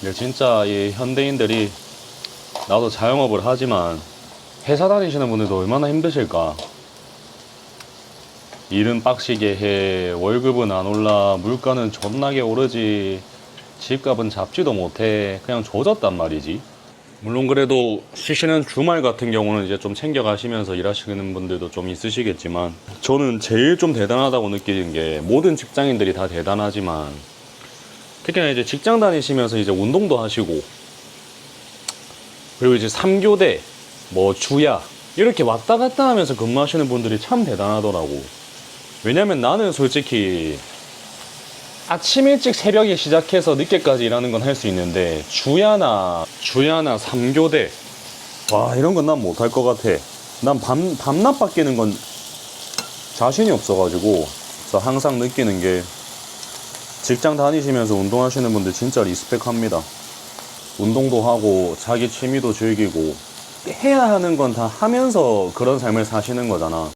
근데 진짜 이 현대인들이 나도 자영업을 하지만 회사 다니시는 분들도 얼마나 힘드실까. 일은 빡시게 해, 월급은 안 올라, 물가는 존나게 오르지, 집값은 잡지도 못해, 그냥 조졌단 말이지. 물론 그래도 쉬시는 주말 같은 경우는 이제 좀 챙겨가시면서 일하시는 분들도 좀 있으시겠지만 저는 제일 좀 대단하다고 느끼는 게 모든 직장인들이 다 대단하지만 특히나 이제 직장 다니시면서 이제 운동도 하시고 그리고 이제 3교대 뭐 주야 이렇게 왔다 갔다 하면서 근무하시는 분들이 참 대단하더라고. 왜냐면 나는 솔직히 아침 일찍 새벽에 시작해서 늦게까지 일하는 건 할 수 있는데 주야나 주야나 3교대 와 이런 건 난 못할 것 같아. 난 밤, 밤낮 바뀌는 건 자신이 없어가지고 항상 느끼는 게 직장 다니시면서 운동하시는 분들 진짜 리스펙합니다. 운동도 하고 자기 취미도 즐기고 해야 하는 건 다 하면서 그런 삶을 사시는 거잖아